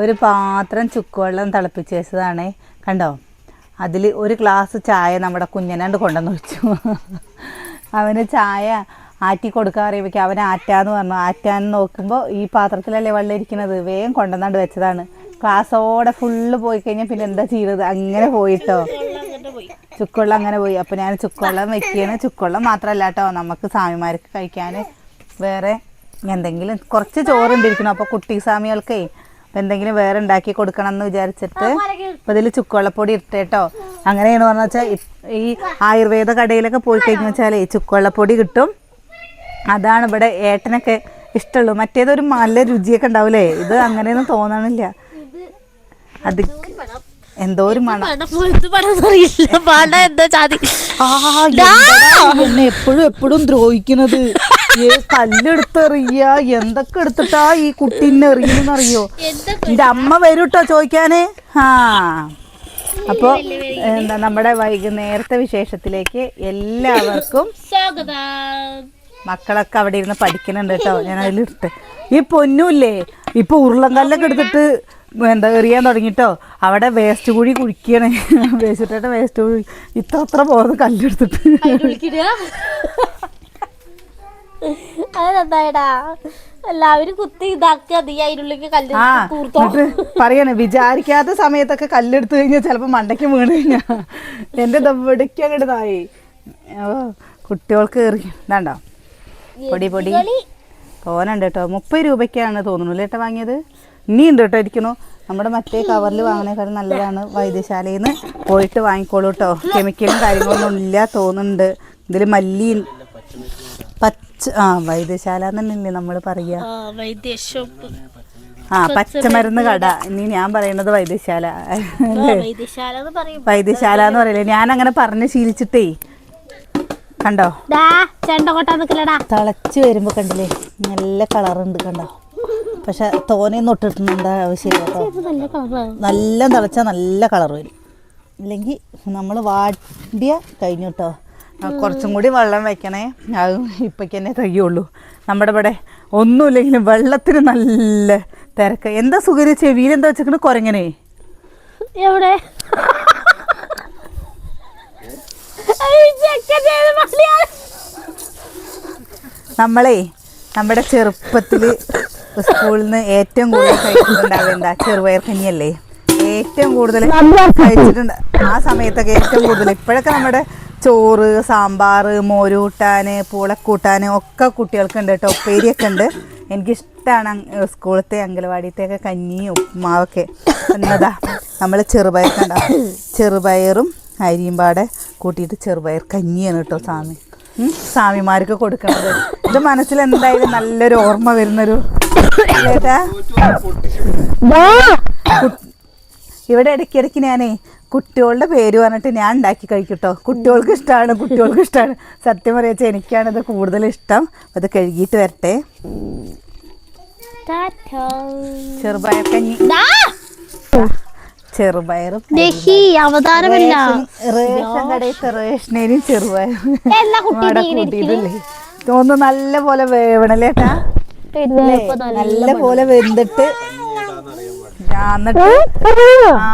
ഒരു പാത്രം ചുക്കുവെള്ളം തിളപ്പിച്ച് വെച്ചതാണ്. കണ്ടോ? അതിൽ ഒരു ഗ്ലാസ് ചായ നമ്മുടെ കുഞ്ഞനാണ്ട് കൊണ്ടുവന്ന് വെച്ചു അവന് ചായ ആറ്റി കൊടുക്കാൻ അറിയുമ്പോൾ അവൻ ആറ്റാന്ന് പറഞ്ഞു. ആറ്റാന്ന് നോക്കുമ്പോൾ ഈ പാത്രത്തിലല്ലേ വെള്ളം ഇരിക്കുന്നത്? വേഗം കൊണ്ടുവന്നാണ്ട് വെച്ചതാണ്. ക്ലാസ്സോടെ ഫുള്ള് പോയി കഴിഞ്ഞാൽ പിന്നെ എന്താ ചെയ്യുന്നത് അങ്ങനെ പോയിട്ടോ. ചുക്കുവെള്ളം അങ്ങനെ പോയി. അപ്പോൾ ഞാൻ ചുക്കുവെള്ളം വെക്കുകയാണ് ചുക്കുവെള്ളം മാത്രമല്ല കേട്ടോ. നമുക്ക് സ്വാമിമാർക്ക് കഴിക്കാൻ വേറെ എന്തെങ്കിലും കുറച്ച് ചോറുണ്ടിരിക്കണം. അപ്പോൾ കുട്ടി സ്വാമികൾക്കേ അപ്പോൾ എന്തെങ്കിലും വേറെ ഉണ്ടാക്കി കൊടുക്കണം എന്ന് വിചാരിച്ചിട്ട് അപ്പോൾ ഇതിൽ ചുക്കുവെള്ളപ്പൊടി ഇട്ടേട്ടോ അങ്ങനെയാണ് പറഞ്ഞാൽ വെച്ചാൽ ഈ ആയുർവേദ കടയിലൊക്കെ പോയി കഴിഞ്ഞു വെച്ചാൽ ചുക്കുവെള്ളപ്പൊടി കിട്ടും. അതാണ് ഇവിടെ ഏട്ടനൊക്കെ ഇഷ്ടമുള്ളൂ മറ്റേതൊരു നല്ല രുചിയൊക്കെ ഉണ്ടാവില്ലേ ഇത് അങ്ങനെയൊന്നും തോന്നണില്ല. അത് എന്തോ ഒരു മണം. എപ്പോഴും എപ്പോഴും ദ്രോഹിക്കുന്നത് ഏ കല്ലെടുത്തെറിയ എന്തൊക്കെ എടുത്തിട്ടാ ഈ കുട്ടീനെ എറിയുന്നറിയോ എന്റെ അമ്മ വരൂട്ടോ ചോദിക്കാനേ? ആ. അപ്പോൾ എന്താ നമ്മുടെ വൈകുന്നേരത്തെ വിശേഷത്തിലേക്ക് എല്ലാവർക്കും സ്വാഗതം. മക്കളൊക്കെ അവിടെ ഇരുന്ന് പഠിക്കുന്നുണ്ട് കേട്ടോ. ഞാൻ അതിലിട്ട്. ഈ പൊന്നുമില്ലേ ഇപ്പൊ ഉരുളങ്കല്ലൊക്കെ എടുത്തിട്ട് എന്താ എറിയാൻ തുടങ്ങിട്ടോ? അവിടെ വേസ്റ്റ് കുഴി കുഴിക്കണേ. വേസ്റ്റ് വേസ്റ്റ് കുഴി. ഇത്ര അത്ര പോകുന്ന കല്ലെടുത്തിട്ട്. അതെന്തായടാ എല്ലാവരും കുത്തി ഇതാക്കി അതിനുള്ളിൽ കല്ല് കൂർത്തോ പറയണേ വിചാരിക്കാത്ത സമയത്തൊക്കെ കല്ലെടുത്ത് കഴിഞ്ഞാൽ ചിലപ്പോ മണ്ടയ്ക്ക് വീണ് കഴിഞ്ഞാ. എന്റെ ദവിടയ്ക്ക് അങ്ങോട്ട് തായി ഓ കുട്ടികൾക്ക് ഇതാണ്ടോ? പൊടി പൊടി. തോനുണ്ട് കേട്ടോ. മുപ്പത് രൂപയ്ക്കാണ് തോന്നുന്നു. അല്ലേ വാങ്ങിയത് വാങ്ങിയത്? ഉണ്ട് കേട്ടോ ഇരിക്കണു. നമ്മുടെ മറ്റേ കവറിൽ വാങ്ങണേക്കാളും നല്ലതാണ് വൈദ്യശാലയിൽ നിന്ന് പോയിട്ട് വാങ്ങിക്കോളൂ കേട്ടോ. കെമിക്കലും കാര്യങ്ങളൊന്നും ഇല്ല തോന്നുന്നുണ്ട്. ഇതിൽ മല്ലിയും പച്ച ആ വൈദ്യശാല എന്നല്ലേ നമ്മൾ പറയുക ആ പച്ചമരുന്ന് കട. ഇനി ഞാൻ പറയുന്നത് വൈദ്യശാല. വൈദ്യശാല എന്ന് പറയും. പറയില്ലേ? ഞാൻ അങ്ങനെ പറഞ്ഞ് ശീലിച്ചിട്ടേ. കണ്ടോ? തിളച്ച് വരുമ്പോ കണ്ടില്ലേ? നല്ല കളറുണ്ട് കണ്ടോ? പക്ഷെ തോനെയൊന്നും ഇട്ടിട്ടുണ്ട് ആവശ്യമില്ല കേട്ടോ. നല്ല തിളച്ചാൽ നല്ല കളർ വരും. ഇല്ലെങ്കിൽ നമ്മൾ വാടിയ കഴിഞ്ഞു കേട്ടോ. കുറച്ചും കൂടി വെള്ളം വെക്കണേ. അത് ഇപ്പോഴേക്ക് തന്നെ കഴിയുള്ളൂ നമ്മുടെ ഇവിടെ ഒന്നുമില്ലെങ്കിലും വെള്ളത്തിന് നല്ല തിരക്ക്. എന്താ സുഖം ചെവിയിൽ എന്താ വെച്ചിട്ട് കുരങ്ങനെ. എവിടെ? നമ്മളേ നമ്മുടെ ചെറുപ്പത്തിൽ സ്കൂളിൽ നിന്ന് ഏറ്റവും കൂടുതൽ കഴിച്ചിട്ടുണ്ടാവുക എന്താ? ചെറുപയർ കഞ്ഞിയല്ലേ. ഏറ്റവും കൂടുതൽ കഴിച്ചിട്ടുണ്ട് ആ സമയത്തൊക്കെ ഏറ്റവും കൂടുതൽ. ഇപ്പോഴൊക്കെ നമ്മുടെ ചോറ് സാമ്പാർ മോരൂട്ടാൻ പൂളക്കൂട്ടാൻ ഒക്കെ കുട്ടികൾക്ക് ഉണ്ട് കേട്ടോ ഉപ്പേരിയൊക്കെ ഉണ്ട് എനിക്കിഷ്ടമാണ് സ്കൂളത്തെ ഒക്കെ കഞ്ഞിയും ഉപ്പുമാവൊക്കെ. എന്നതാ നമ്മൾ ചെറുപയർ കണ്ട. ചെറുപയറും അരിയും പാടെ കൂട്ടിയിട്ട് ചെറുപയർ കഞ്ഞിയാണ് കേട്ടോ സ്വാമി. സ്വാമിമാർക്ക് കൊടുക്കുന്നത് ഇത് മനസ്സിൽ എന്തായാലും നല്ലൊരു ഓർമ്മ വരുന്നൊരു ഏട്ടാ? ഇവിടെ ഇടയ്ക്കിടയ്ക്ക് ഞാനേ കുട്ടികളുടെ പേര് പറഞ്ഞിട്ട് ഞാൻ ഉണ്ടാക്കി കഴിക്കട്ടോ. കുട്ടികൾക്ക് ഇഷ്ടമാണ് കുട്ടികൾക്ക് ഇഷ്ടമാണ് സത്യം പറയാച്ച എനിക്കാണിത് കൂടുതൽ ഇഷ്ടം. അത് കഴുകിയിട്ട് വരട്ടെ. ചെറുപയർ കഞ്ഞി. ചെറുപയറും അവതാരമല്ല. റേഷൻ- കടയിലത്തെ തോന്നുന്നു നല്ല പോലെ വേവണല്ലേട്ടാ നല്ല പോലെ വെന്തിട്ട് എന്നിട്ട്? ആ.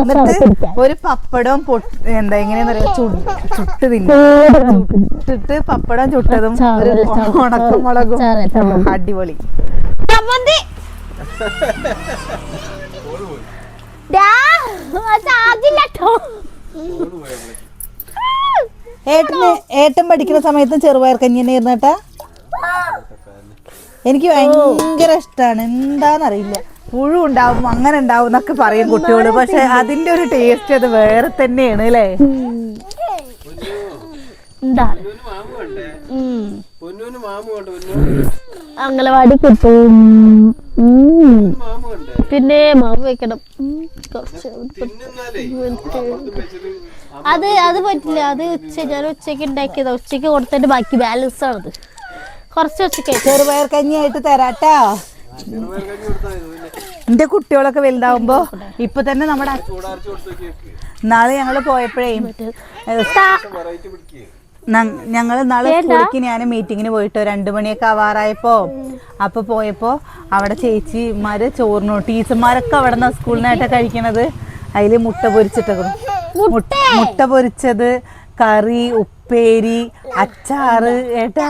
എന്നിട്ട് ഒരു പപ്പടവും എന്താ എങ്ങനെയാന്ന് പറയാ ചുട്ട് തിന്നും. ചുട്ടിട്ട് പപ്പടം ചുട്ടതും ഒരു ഉണക്കമുളകും. അടിപൊളി. ഏട്ടന് ഏട്ടൻ പഠിക്കുന്ന സമയത്തും ചെറുപയർ കഞ്ഞി തന്നെ ഇരുന്നേട്ടാ എനിക്ക് ഭയങ്കര ഇഷ്ടമാണ് എന്താന്നറിയില്ല. പുഴു ഉണ്ടാവും അങ്ങനെ ഉണ്ടാവും എന്നൊക്കെ പറയും കുട്ടികൾ. പക്ഷെ അതിന്റെ ഒരു ടേസ്റ്റ് അത് വേറെ തന്നെയാണ് അല്ലേ? അങ്കലവാടി അംഗനവാടി കിട്ടും പിന്നെ മാവ് വെക്കണം. കുറച്ച് അത് അത് പറ്റില്ല. അത് ഉച്ച ഞാൻ ഉച്ചയ്ക്ക് ഉണ്ടാക്കിയതാ. ഉച്ചയ്ക്ക് കൊടുത്തിട്ട് ബാക്കി ബാലൻസ് ആണത് കുറച്ച് ഉച്ചയ്ക്ക് ചെറുപയർ കഞ്ഞിയായിട്ട് തരാട്ടാ. എന്റെ കുട്ടികളൊക്കെ വലുതാവുമ്പോ ഇപ്പൊ തന്നെ നമ്മുടെ നാളെ ഞങ്ങൾ പോയപ്പോഴേ ഞങ്ങൾ നാളെ സ്കൂളിലേക്ക് ഞാൻ മീറ്റിങ്ങിന് പോയിട്ട് രണ്ടു മണിയൊക്കെ ആവാറായപ്പോ അപ്പൊ പോയപ്പോ അവിടെ ചേച്ചിമാര് ചോറിനു ടീച്ചർമാരൊക്കെ അവിടെ നിന്ന് സ്കൂളിൽ നിന്നായിട്ട് കഴിക്കണത്. അതിൽ മുട്ട പൊരിച്ചിട്ടൊക്കെ മുട്ട പൊരിച്ചത് കറി ഉപ്പേരി അച്ചാറ് ഏട്ടാ.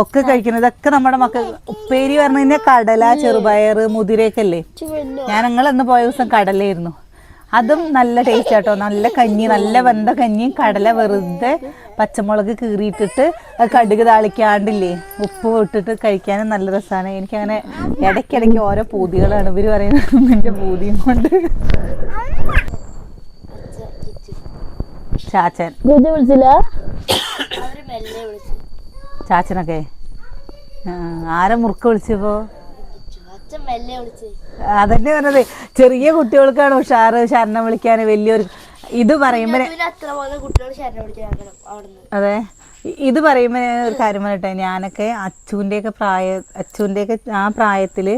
ഒക്കെ കഴിക്കുന്നത് ഇതൊക്കെ നമ്മുടെ മക്കൾ ഉപ്പേരി പറഞ്ഞു കഴിഞ്ഞാൽ കടല ചെറുപയർ മുതിരയൊക്കെ അല്ലേ ഞാൻ ഞങ്ങൾ അന്ന് പോയ ദിവസം കടലയായിരുന്നു. അതും നല്ല ടേസ്റ്റ് ആട്ടോ. നല്ല കഞ്ഞി നല്ല വെന്ത കഞ്ഞി കടല വെറുതെ പച്ചമുളക് കീറിയിട്ടിട്ട് കടുക് താളിക്കാണ്ടില്ലേ ഉപ്പ് ഇട്ടിട്ട് കഴിക്കാനും നല്ല രസമാണ് എനിക്കങ്ങനെ ഇടയ്ക്കിടയ്ക്ക് ഓരോ പൂതികളാണ്. ഇവർ പറയുന്നത് എന്റെ പൂതിയും കൊണ്ട്. ചാച്ചൻ. വിളിച്ചില്ല? ചാച്ചനൊക്കെ. ആരെ മുറുക്ക വിളിച്ചപ്പോ? അതന്നെ പറഞ്ഞത്. ചെറിയ കുട്ടികൾക്കാണ് ഉഷാറ് ശരണം വിളിക്കാൻ വലിയൊരു ഇത് പറയുമ്പോ അതെ. ഇത് പറയുമ്പോൾ ഞാൻ ഒരു കാര്യം പറയട്ടെ. ഞാനൊക്കെ അച്ചുവിന്റെയൊക്കെ പ്രായ അച്ചുവിന്റെയൊക്കെ ആ പ്രായത്തിൽ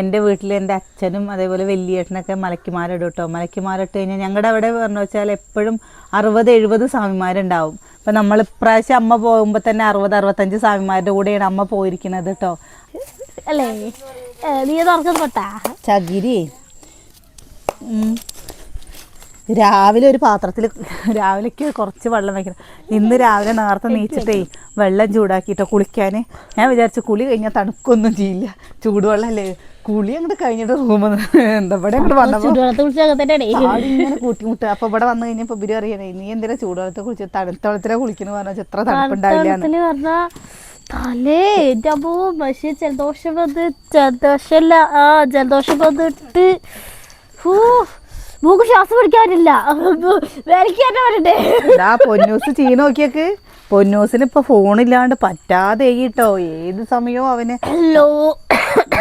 എന്റെ വീട്ടിൽ എന്റെ അച്ഛനും അതേപോലെ വലിയേട്ടനൊക്കെ മലക്കിമാരിടും കേട്ടോ. മലക്കിമാരിട്ട് കഴിഞ്ഞാൽ ഞങ്ങളുടെ അവിടെ പറഞ്ഞു വെച്ചാൽ എപ്പോഴും അറുപത് എഴുപത് സ്വാമിമാരുണ്ടാവും. അപ്പം നമ്മൾ ഇപ്രാവശ്യം അമ്മ പോകുമ്പോൾ തന്നെ അറുപത് അറുപത്തഞ്ച് സ്വാമിമാരുടെ കൂടെയാണ് അമ്മ പോയിരിക്കുന്നത് കേട്ടോ അല്ലേ? നീ തുറക്കാൻ തൊട്ടാ? ചകിരി. രാവിലെ ഒരു പാത്രത്തിൽ രാവിലേക്ക് കുറച്ച് വെള്ളം വയ്ക്കണം ഇന്ന് രാവിലെ നേരത്തെ നീച്ചിട്ടേ വെള്ളം ചൂടാക്കിയിട്ട് കുളിക്കാൻ ഞാൻ വിചാരിച്ചു കുളി കഴിഞ്ഞാൽ തണുക്കൊന്നും ചെയ്യില്ല. ചൂടുവെള്ളമല്ലേ കുളി അങ്ങോട്ട് കഴിഞ്ഞിട്ട് റൂമിൽ എന്താ ഇവിടെ അങ്ങോട്ട് വന്നപ്പോൾ ഇങ്ങനെ കൂട്ടിമുട്ടുക. അപ്പൊ ഇവിടെ വന്നു കഴിഞ്ഞപ്പോ ഇവർ അറിയണേ നീ എന്തിനാ ചൂടുവെള്ളത്തെ കുളിച്ച്? തണുത്ത വെള്ളത്തിലെ കുളിക്കുന്നു പറഞ്ഞാൽ എത്ര തണുപ്പുണ്ടാവില്ല തലേ പക്ഷേ ജലദോഷം വന്ന് ജലദോഷമല്ല ആ ജലദോഷം വന്നിട്ട് ഹൂ, മൂക്ക് ശ്വാസം പറ്റണ്ടേ ഇതാ പൊന്നൂസ് ചീ നോക്കിയേക്ക്. പൊന്നൂസിന് ഇപ്പൊ ഫോണില്ലാണ്ട് പറ്റാതെ കേട്ടോ ഏത് സമയവും അവന് ഹലോ.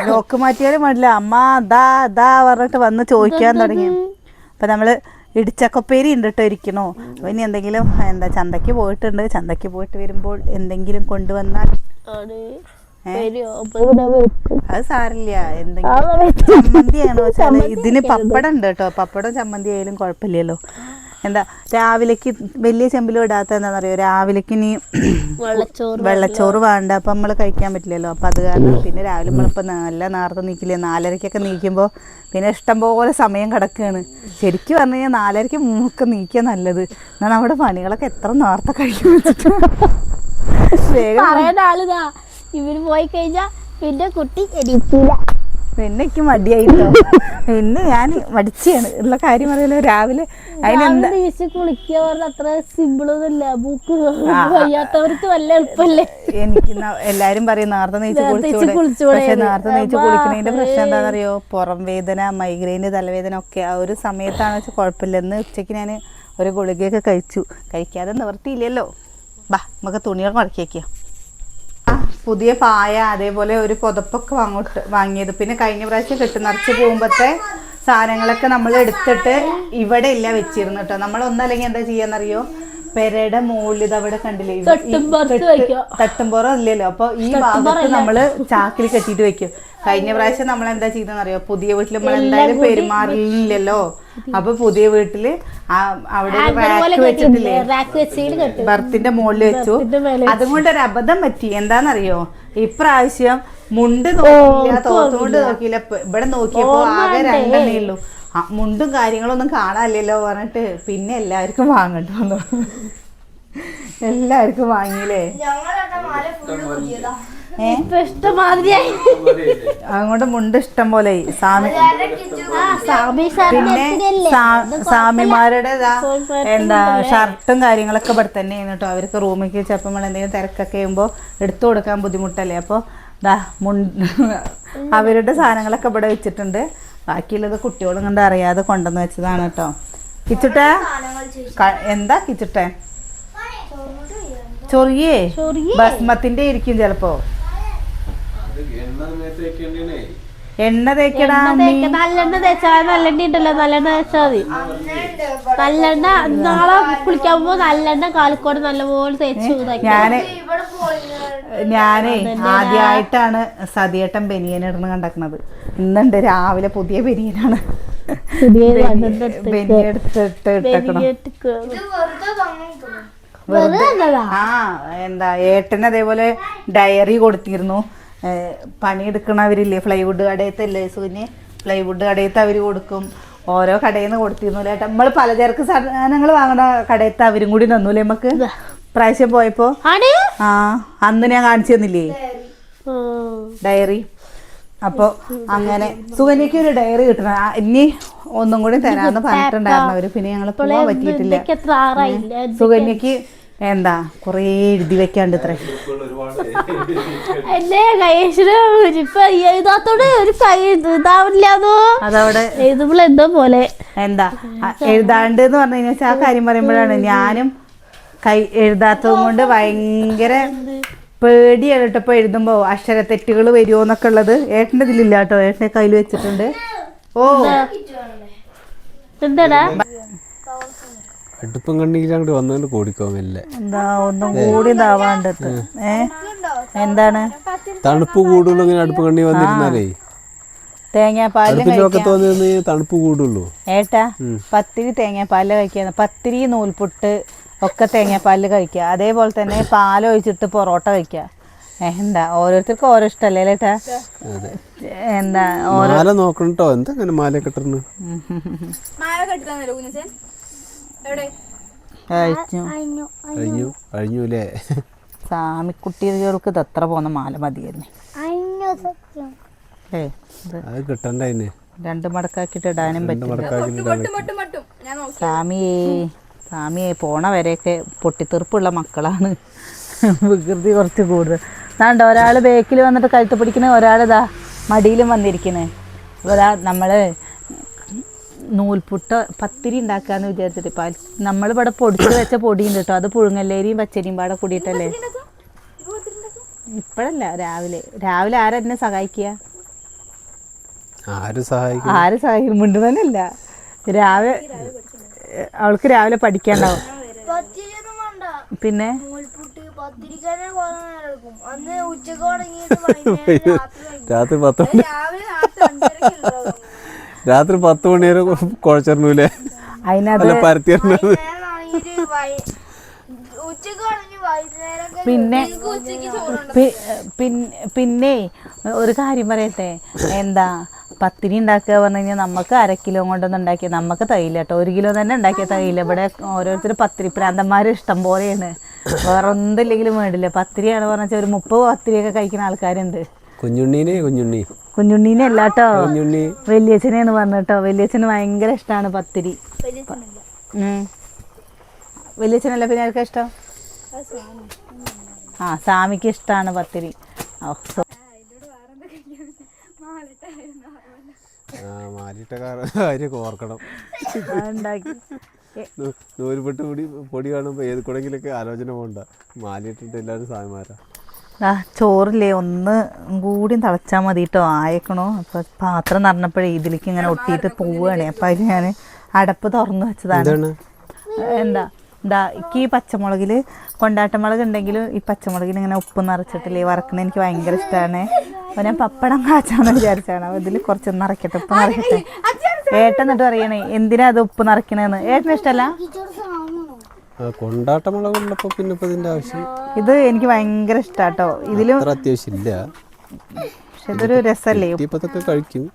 ലോക്ക് മാറ്റിയാലും വേണ്ടില്ല. അമ്മ ദാ ദാ പറഞ്ഞിട്ട് വന്ന് ചോദിക്കാൻ തുടങ്ങി. അപ്പൊ നമ്മൾ ഇടിച്ചക്കൊപ്പേരി ഉണ്ട് കേട്ടോ ഇരിക്കണോ. അപ്പൊ ഇനി എന്തെങ്കിലും എന്താ ചന്തക്ക് പോയിട്ടുണ്ട്. ചന്തക്ക് പോയിട്ട് വരുമ്പോൾ എന്തെങ്കിലും കൊണ്ടുവന്നാൽ അത് സാരില്ല എന്തെങ്കിലും ചമ്മന്തി വെച്ചാൽ ഇതിന് പപ്പടം ഉണ്ട് കേട്ടോ പപ്പടം ചമ്മന്തി ആയാലും കുഴപ്പമില്ലല്ലോ. എന്താ രാവിലേക്ക് വലിയ ചെമ്പിലും ഇടാത്ത എന്താണെന്ന് അറിയോ രാവിലേക്ക് ഇനി വെള്ളച്ചോറ് വെള്ളച്ചോറ് വേണ്ട. അപ്പം നമ്മൾ കഴിക്കാൻ പറ്റില്ലല്ലോ. അപ്പം അത് കാരണം പിന്നെ രാവിലെ നമ്മളിപ്പോൾ നല്ല നേരത്തെ നീക്കില്ലേ? നാലരയ്ക്കൊക്കെ നീക്കുമ്പോൾ പിന്നെ ഇഷ്ടം പോലെ സമയം കിടക്കുകയാണ് ശരിക്കും പറഞ്ഞു കഴിഞ്ഞാൽ നാലരയ്ക്ക് മൂന്നൊക്കെ നീക്കിയാൽ നല്ലത്. എന്നാൽ നമ്മുടെ പണികളൊക്കെ എത്ര നേരത്തെ കഴിക്കും വേഗം ഇവർ പോയി കഴിഞ്ഞാൽ പിന്നെ കുട്ടി എണീക്കില്ല പിന്നെ മടിയായിട്ടോ ഇന്ന് ഞാൻ മടിച്ചാണ്. ഉള്ള കാര്യം അറിയാലോ രാവിലെ അതിനെന്താ കുളിക്കുക സിമ്പിൾ ബുക്ക് വയ്യാത്തവർക്ക് വല്ല എളുപ്പല്ലേ? എനിക്ക് എല്ലാരും പറയും നേരത്തെ നെയ്ച്ച് കുളിച്ചൂടെ. പക്ഷെ നേരത്തെ നെയ്ച്ച് കുളിക്കുന്നതിന്റെ പ്രശ്നം എന്താണെന്നറിയോ? പുറം വേദന മൈഗ്രെയിന് തലവേദന ഒക്കെ ആ ഒരു സമയത്താണ് വെച്ചാൽ കുഴപ്പമില്ല എന്ന് ഉച്ചയ്ക്ക് ഞാൻ ഒരു ഗുളികയൊക്കെ കഴിച്ചു. കഴിക്കാതെ നിവർത്തിയില്ലല്ലോ. ബാ നമുക്ക് തുണികൾ മടക്കി പുതിയ പായ അതേപോലെ ഒരു പുതപ്പൊക്കെ വാങ്ങോട്ട് വാങ്ങിയത്. പിന്നെ കഴിഞ്ഞ പ്രാവശ്യം കെട്ട് നിറച്ച് പോകുമ്പോഴത്തെ സാധനങ്ങളൊക്കെ നമ്മൾ എടുത്തിട്ട് ഇവിടെ ഇല്ല വെച്ചിരുന്നു കേട്ടോ നമ്മൾ ഒന്നല്ലെങ്കിൽ എന്താ ചെയ്യാന്നറിയോ? പെരയുടെ മുകളിൽ ഇത് അവിടെ കണ്ടില്ലേ. തട്ടുംപുറം ഇല്ലല്ലോ. അപ്പൊ ഈ ഭാഗത്ത് നമ്മൾ ചാക്കിൽ കെട്ടിയിട്ട് വെക്കും. കഴിഞ്ഞ പ്രാവശ്യം നമ്മൾ എന്താ ചെയ്തെന്നറിയോ പുതിയ വീട്ടിൽ നമ്മൾ എന്തായാലും പെരുമാറില്ലല്ലോ. അപ്പൊ പുതിയ വീട്ടിൽ ആ അവിടെ റാക്ക് വെച്ചിട്ടില്ലേ? ബർത്തിന്റെ മുകളിൽ വെച്ചു. മേലെ അതുകൊണ്ട് ഒരു അബദ്ധം പറ്റി. എന്താണെന്നറിയോ ഇപ്രാവശ്യം മുണ്ട് നോക്കിയില്ല തോത്തുകൊണ്ട് നോക്കിയില്ല. ഇവിടെ നോക്കിയപ്പോ ആകെ രണ്ടെണ്ണേ ഉള്ളൂ. ആ, മുണ്ടും കാര്യങ്ങളൊന്നും കാണാനില്ലല്ലോ പറഞ്ഞിട്ട് പിന്നെ എല്ലാവർക്കും വാങ്ങട്ടോ വന്നു. എല്ലാവർക്കും വാങ്ങിയില്ലേ? ഇഷ്ടമാതിരിയായി അതുകൊണ്ട് മുണ്ട് ഇഷ്ടം പോലെ സ്വാമി പിന്നെ? സ്വാമിമാരുടെ എന്താ ഷർട്ടും കാര്യങ്ങളൊക്കെ ഇവിടെ തന്നെ കേട്ടോ. അവർക്ക് റൂമിലേക്ക് ചിലപ്പോൾ നമ്മൾ എന്തെങ്കിലും തിരക്കൊക്കെ ചെയ്യുമ്പോൾ എടുത്തു കൊടുക്കാൻ ബുദ്ധിമുട്ടല്ലേ? അപ്പോൾ ദാ മുണ്ട് അവരുടെ സാധനങ്ങളൊക്കെ ഇവിടെ വെച്ചിട്ടുണ്ട്. ബാക്കിയുള്ളത് കുട്ടികളും കണ്ട് അറിയാതെ കൊണ്ടുവന്ന് വെച്ചതാണ് കേട്ടോ. കിച്ചിട്ട എന്താ കിച്ചിട്ടേ ചൊറിയേ? ഭസ്മത്തിന്റെ ഇരിക്കും ചിലപ്പോ. എണ്ണ തേക്കടാ നല്ലെണ്ണ തേച്ചാൽ നല്ലെണ്ണ ഉണ്ടല്ലോ നല്ലെണ്ണ തേച്ചാൽ മതി. നല്ലെണ്ണ നാളെ കുളിക്കാൻ പോകുമ്പോ നല്ലെണ്ണ കാലിക്കോട് നല്ലപോലെ തേച്ച് ഞാൻ ഞാനേ ആദ്യമായിട്ടാണ് സതിയേട്ടൻ ബനിയൻ ഇടുന്ന കണ്ടക്കുന്നത് ഇന്നുണ്ട് രാവിലെ പുതിയ ബനിയനാണ്. ബനിയൻ എടുത്തിട്ട് ഇട്ടേക്കണം. ആ എന്താ ഏട്ടന് അതേപോലെ ഡയറി കൊടുത്തിരുന്നു. പണിയെടുക്കണവരില്ലേ? പ്ലൈവുഡ് കടയത്തല്ലേ സുനി? ഫ്ലൈവുഡ് കടയത്ത് അവർ കൊടുക്കും. ഓരോ കടയിൽ നിന്ന് കൊടുത്തിരുന്നു ഏട്ടാ നമ്മൾ പലചരക്ക് സാധനങ്ങൾ വാങ്ങണ കടയത്ത് അവരും കൂടി തന്നൂലേ നമുക്ക് പ്രാവശ്യം പോയപ്പോ? ആ അന്ന് ഞാൻ കാണിച്ചു തന്നില്ലേ? ഡയറി. അപ്പോൾ അങ്ങനെ സുകന്യക്ക് ഒരു ഡയറി കിട്ടണം. ഇനി ഒന്നും കൂടി തരാന്ന് പറഞ്ഞിട്ടുണ്ടായിരുന്നു. അവർ പിന്നെ ഞങ്ങൾ പോവാൻ പറ്റിയിട്ടില്ല. സുകന്യക്ക് എന്താ? കുറേ എഴുതി വെക്കാണ്ട് ഇത്ര. എന്റെ എഴുതാത്തോട് ഒരു കൈ ഇതാവില്ലാതോ അതവിടെ എഴുതുമ്പോൾ എന്തോ പോലെ. എന്താ? എഴുതാണ്ട് എന്ന് പറഞ്ഞു കഴിഞ്ഞാൽ ആ കാര്യം പറയുമ്പോഴാണ് ഞാനും കൈ എഴുതാത്തത് കൊണ്ട് ഭയങ്കര പേടിയാണ് കേട്ടോ ഇപ്പൊ എഴുതുമ്പോ. അക്ഷരത്തെറ്റുകൾ വരുമോ എന്നൊക്കെ ഉള്ളത്. ഏട്ടന്റെ ഇതിലില്ല കേട്ടോ. ഏട്ടന്റെ കയ്യിൽ വെച്ചിട്ടുണ്ട്. ഓ. എന്താടാ? അടുപ്പം അങ്ങോട്ട് വന്നുകൊണ്ട് കൂടിക്കോമല്ലേ എന്താ ഒന്നും കൂടി ഇതാവാണ്ട് ഏ? എന്താണ്? തണുപ്പ് കൂടുള്ളൂ ഇങ്ങനെ അടുപ്പ് കണ്ണി വന്നിരുന്നാലേ. തേങ്ങാപ്പാൽ ഒക്കെ തണുപ്പ് കൂടുള്ളൂ. ഏട്ടാ പത്തിരി തേങ്ങാപ്പാൽ കഴിക്കുക പത്തിരി നൂൽപുട്ട് ഒക്കെ തേങ്ങാപ്പാലിൽ കഴിക്കുക അതേപോലെ തന്നെ പാലൊഴിച്ചിട്ട് പൊറോട്ട കഴിക്കുക എന്താ? ഓരോരുത്തർക്കും ഓരോ ഇഷ്ടല്ലേ ഏട്ടാ? അതെ. എന്താ? ഓരോ നോക്കണട്ടോ. കേട്ടോ എന്താ അങ്ങനെ മാല കെട്ടുന്നു അല്ലേ സാമിക്കുട്ടികൾക്ക് ഇത് എത്ര പോന്ന മാല മതിയായിരുന്നു? ഏ അത് കിട്ടണ്ട രണ്ട് മടക്കാക്കിയിട്ട് ഇടാനും പറ്റും. സ്വാമിയേ സാമിയെ പോണ വരെയൊക്കെ പൊട്ടിത്തെറുപ്പുള്ള മക്കളാണ്. വികൃതി കുറച്ച് കൂടുതൽ. അതാണ്ട് ഒരാൾ ബേക്കിൽ വന്നിട്ട് കഴുത്ത് പിടിക്കണ ഒരാളിതാ മടിയിലും വന്നിരിക്കണേ. ഒരാ നമ്മൾ നൂൽപുട്ട് പത്തിരി ഉണ്ടാക്കാന്ന് വിചാരിച്ചിട്ട് ഇപ്പം നമ്മളിവിടെ പൊടിച്ച് വെച്ച പൊടിയുണ്ട് കേട്ടോ. അത് പുഴുങ്ങല്ലേരിയും പച്ചരിയും പാടെ കൂടിയിട്ടല്ലേ? ഇപ്പഴല്ല രാവിലെ. രാവിലെ ആരെന്നെ സഹായിക്കുക? ആരും സഹായിക്കും? ആരും സഹായിക്കും? മിണ്ടുന്നല്ല രാവിലെ അവൾക്ക് രാവിലെ പഠിക്കാണ്ടാവും. പിന്നെ? രാത്രി പത്ത് മണി രാത്രി പത്ത് മണി വരെ കുഴച്ചിരുന്നൂലേ അതിനെ അല്ല പരത്തിയിരുന്നു പിന്നെ പിന്നെ ഒരു കാര്യം പറയട്ടെ? എന്താ പത്തിരി ഉണ്ടാക്കുക പറഞ്ഞു കഴിഞ്ഞാൽ നമുക്ക് അര കിലോ കൊണ്ടൊന്നും ഉണ്ടാക്കിയ നമുക്ക് തൈല കേട്ടോ. ഒരു കിലോ തന്നെ ഉണ്ടാക്കിയ തൈല. ഇവിടെ ഓരോരുത്തർ പത്തിരി പ്രാന്തന്മാർ ഇഷ്ടം പോലെയാണ്. വേറെ ഒന്നില്ലെങ്കിലും വേണ്ടില്ല. പത്തിരിയാണ് പറഞ്ഞാൽ ഒരു മുപ്പത് പത്തിരിയൊക്കെ കഴിക്കുന്ന ആൾക്കാരുണ്ട്. കുഞ്ഞുണ്ണീനെ കുഞ്ഞുണ്ണി. കുഞ്ഞുണ്ണീനെ അല്ല കേട്ടോ കുഞ്ഞുണ്ണി. പറഞ്ഞോ പറഞ്ഞു കേട്ടോ വലിയച്ഛന് ഭയങ്കര ഇഷ്ടമാണ് പത്തിരി. വലിയച്ഛനല്ല. പിന്നെ ആർക്കാ ഇഷ്ടം? ആ സ്വാമിക്ക് ഇഷ്ടമാണ് പത്തിരി. ഓർക്കണം നൂൽപെട്ട് പൊടി പൊടി കാണുമ്പോൾ ഏത് കൂടെങ്കിലൊക്കെ ആലോചന പോണ്ട. മാലിട്ടിട്ട് എല്ലാവരും ആ ചോറില്ലേ ഒന്ന് കൂടി തിളച്ചാൽ മതി കേട്ടോ ആയേക്കണോ. അപ്പോൾ പാത്രം നിറഞ്ഞപ്പോഴേ ഇതിലേക്ക് ഇങ്ങനെ ഒട്ടിയിട്ട് പോവുകയാണ്. അപ്പൊ അതിന് ഞാൻ അടപ്പ് തുറന്നു വെച്ചതാണ്. എന്താ എന്താ എനിക്ക് ഈ പച്ചമുളകിൽ കൊണ്ടാട്ടമുളക് ഉണ്ടെങ്കിലും ഈ പച്ചമുളകിൽ ഇങ്ങനെ ഉപ്പ് നിറച്ചിട്ടില്ലേ വറക്കുന്നത് എനിക്ക് ഭയങ്കര ഇഷ്ടമാണ് അപ്പോൾ ഞാൻ പപ്പടം കാച്ചാന്ന് വിചാരിച്ചാണ്. അപ്പോൾ ഇതിൽ കുറച്ച് നിറയ്ക്കട്ടെ ഉപ്പ് നിറയ്ക്കട്ടെ. ഏട്ടൻ എന്നിട്ട് പറയണേ എന്തിനാ അത് ഉപ്പ് നിറയ്ക്കണേന്ന്? ഏട്ടന് ഇഷ്ടമല്ല കൊണ്ടാട്ട മുളകുള്ളപ്പോൾ പിന്നെ ഇപ്പൊ ഇതിന്റെ ആവശ്യം ഇത് എനിക്ക് ഭയങ്കര ഇഷ്ടാട്ടോ. ഇതിലും അത്ര അത്യാവശ്യമില്ല പക്ഷെ ഇതൊരു രസല്ലേ? ഇപ്പത്തൊക്കെ കഴിക്കും.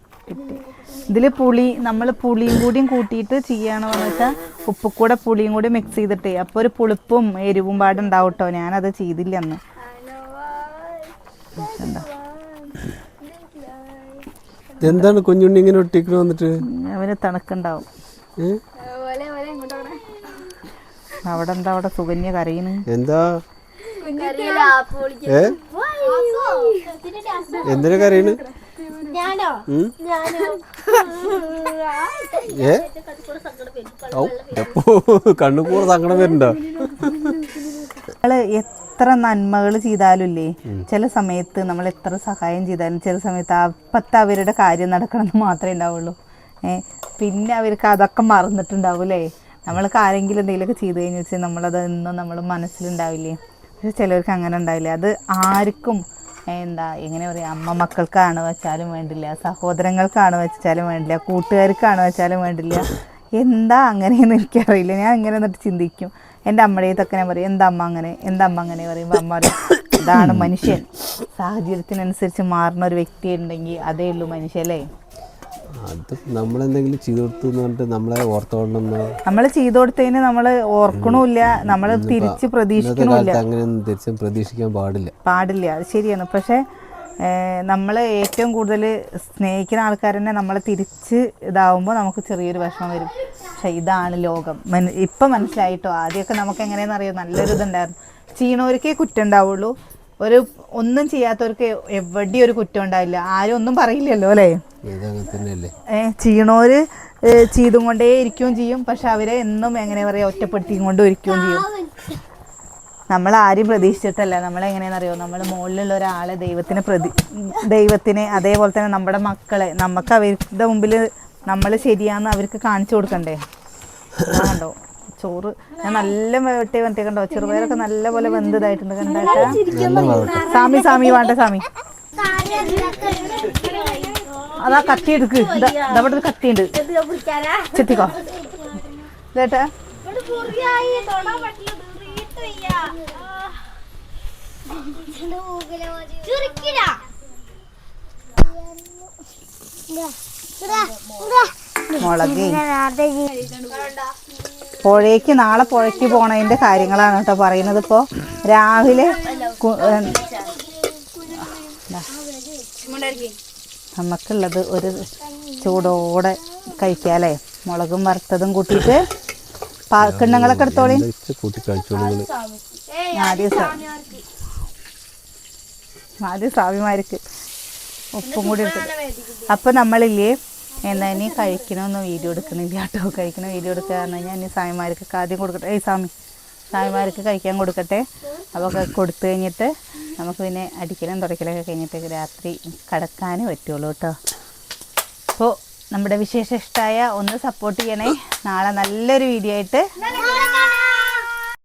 ഇതിൽ പുളി നമ്മൾ പുളിയും കൂടിയും കൂട്ടിയിട്ട് ചെയ്യണമെന്ന് വെച്ചാൽ ഉപ്പ് കൂടെ പുളിയും കൂടി മിക്സ് ചെയ്തിട്ട്. അപ്പോൾ ഒരു പുളിപ്പും എരിവും പാടുണ്ടാവും കേട്ടോ ഞാനത് ചെയ്തില്ല അന്ന് എന്താണ് കുഞ്ഞുണ്ണി ഇങ്ങനെ ഒട്ടിക്കണ വന്നിട്ട്? അവന് തണുക്കുണ്ടാവും? അവിടെ എന്താ അവിടെ സുകന്യ കരയുന്നു? എന്താ? എന്തിനു ഏ? കരയുന്നു? ഏ? ഔ സങ്കടം വരുന്നുണ്ടോ എത്ര നന്മകൾ ചെയ്താലും ഇല്ലേ ചില സമയത്ത് നമ്മൾ എത്ര സഹായം ചെയ്താലും ചില സമയത്ത് അപ്പത്തെ അവരുടെ കാര്യം നടക്കണമെന്ന് മാത്രമേ ഉണ്ടാവുള്ളൂ. ഏഹ് പിന്നെ അവർക്ക് അതൊക്കെ മറന്നിട്ടുണ്ടാവും അല്ലേ നമ്മൾക്ക് ആരെങ്കിലും എന്തെങ്കിലുമൊക്കെ ചെയ്ത് കഴിഞ്ഞു വെച്ചാൽ നമ്മളത് എന്നും നമ്മൾ മനസ്സിലുണ്ടാവില്ലേ? പക്ഷെ ചിലർക്ക് അങ്ങനെ ഉണ്ടാവില്ല. അത് ആർക്കും എന്താ എങ്ങനെ പറയുക അമ്മ മക്കൾക്കാണ് വെച്ചാലും വേണ്ടില്ല സഹോദരങ്ങൾക്കാണ് വെച്ചാലും വേണ്ടില്ല കൂട്ടുകാർക്കാണ് വെച്ചാലും വേണ്ടില്ല. എന്താ അങ്ങനെയെന്ന് എനിക്കറിയില്ല. ഞാൻ അങ്ങനെ എന്നിട്ട് ചിന്തിക്കും. എന്റെ അമ്മയുടെ ഇതൊക്കെ ഞാൻ പറയും എന്താ അമ്മ അങ്ങനെ? എന്താ അമ്മ അങ്ങനെ? പറയുമ്പോൾ അമ്മ പറയും ഇതാണ് മനുഷ്യൻ. സാഹചര്യത്തിനനുസരിച്ച് മാറുന്ന ഒരു വ്യക്തി ഉണ്ടെങ്കിൽ അതേ ഉള്ളൂ മനുഷ്യൻ അല്ലേ? അത് നമ്മളെന്തെങ്കിലും ചെയ്തു കൊടുത്തു എന്ന് പറഞ്ഞിട്ട് നമ്മളെ ഓർത്തോളണം നമ്മൾ ചെയ്തു കൊടുത്തതിന് നമ്മൾ ഓർക്കണമില്ല നമ്മൾ തിരിച്ച് ഇന്നത്തെ പ്രതീക്ഷിക്കണമില്ല. കാലത്ത് അങ്ങനെയൊന്നും തിരിച്ചും പ്രതീക്ഷിക്കാൻ പാടില്ല. പാടില്ല അത് ശരിയാണ്. പക്ഷേ നമ്മൾ ഏറ്റവും കൂടുതൽ സ്നേഹിക്കുന്ന ആൾക്കാരെന്നെ നമ്മളെ തിരിച്ച് ഇതാവുമ്പോൾ നമുക്ക് ചെറിയൊരു വിഷമം വരും. പക്ഷെ ഇതാണ് ലോകം. മന ഇപ്പം മനസ്സിലായിട്ടോ? ആദ്യമൊക്കെ നമുക്ക് എങ്ങനെയാണെന്ന് അറിയാം നല്ലൊരു ഇതുണ്ടായിരുന്നു ചെയ്യണവർക്കേ കുറ്റം ഉണ്ടാവുള്ളൂ. ഒരു ഒന്നും ചെയ്യാത്തവർക്ക് എവിടെ ഒരു കുറ്റം ഉണ്ടാവില്ല. ആരും ഒന്നും പറയില്ലല്ലോ അല്ലേ? ചെയ്യണോര് ചെയ്തും കൊണ്ടേ ഇരിക്കുകയും ചെയ്യും. പക്ഷെ അവരെ എന്നും എങ്ങനെ പറയാ ഒറ്റപ്പെടുത്തിയും കൊണ്ടും ഇരിക്കുകയും ചെയ്യും. നമ്മൾ ആരും പ്രതീക്ഷിച്ചിട്ടല്ല. നമ്മൾ എങ്ങനെയാണെന്നറിയോ? നമ്മൾ മുകളിലുള്ള ഒരാളെ ദൈവത്തിന് പ്രതി ദൈവത്തിന് അതേപോലെ തന്നെ നമ്മുടെ മക്കളെ നമുക്ക് അവരുടെ മുമ്പിൽ നമ്മൾ ശരിയാന്ന് അവർക്ക് കാണിച്ചു കൊടുക്കണ്ടേ? ഉണ്ടോ കണ്ടോ? ചോറ്. ഞാൻ നല്ല വെട്ടി വെട്ടി കണ്ടോ ചെറുപയറൊക്കെ നല്ല പോലെ വെന്തതായിട്ടുണ്ട് കണ്ടാട്ട സാമി സാമി വേണ്ട സാമി അതാ കത്തി എടുക്ക് ഇതാ ഇതാ ഉണ്ട് ചെത്തിക്കോ. ഇതേട്ട മുളക്. പുഴയ്ക്ക് നാളെ പുഴയ്ക്ക് പോണതിന്റെ കാര്യങ്ങളാണ് കേട്ടോ പറയുന്നത്. ഇപ്പോൾ രാവിലെ. നമുക്കുള്ളത് ഒരു ചൂടോടെ കഴിക്കാല്ലേ? മുളകും വറുത്തതും കൂട്ടിയിട്ട് കിണ്ണങ്ങളൊക്കെ എടുത്തോളി. ആദ്യം സ്വാമിമാർക്ക് ഉപ്പും കൂടി എടുത്തിട്ട് അപ്പോൾ നമ്മളില്ലേ എന്നാ ഇനി കഴിക്കണമെന്ന് വീഡിയോ എടുക്കണില്ല കേട്ടോ. കഴിക്കണ വീഡിയോ എടുക്കുക പറഞ്ഞു കഴിഞ്ഞാൽ ഇനി സായിമാർക്ക് ആദ്യം കൊടുക്കട്ടെ. ഏയ് സ്വാമി സായിമാർക്ക് കഴിക്കാൻ കൊടുക്കട്ടെ. അപ്പോൾ കൊടുത്തു കഴിഞ്ഞിട്ട് നമുക്ക് പിന്നെ അടിക്കലും തുടയ്ക്കലൊക്കെ കഴിഞ്ഞിട്ട് രാത്രി കിടക്കാനേ പറ്റുള്ളൂ കേട്ടോ. അപ്പോൾ നമ്മുടെ വിശേഷ ഇഷ്ടമായ ഒന്ന് സപ്പോർട്ട് ചെയ്യണേ. നാളെ നല്ലൊരു വീഡിയോ ആയിട്ട്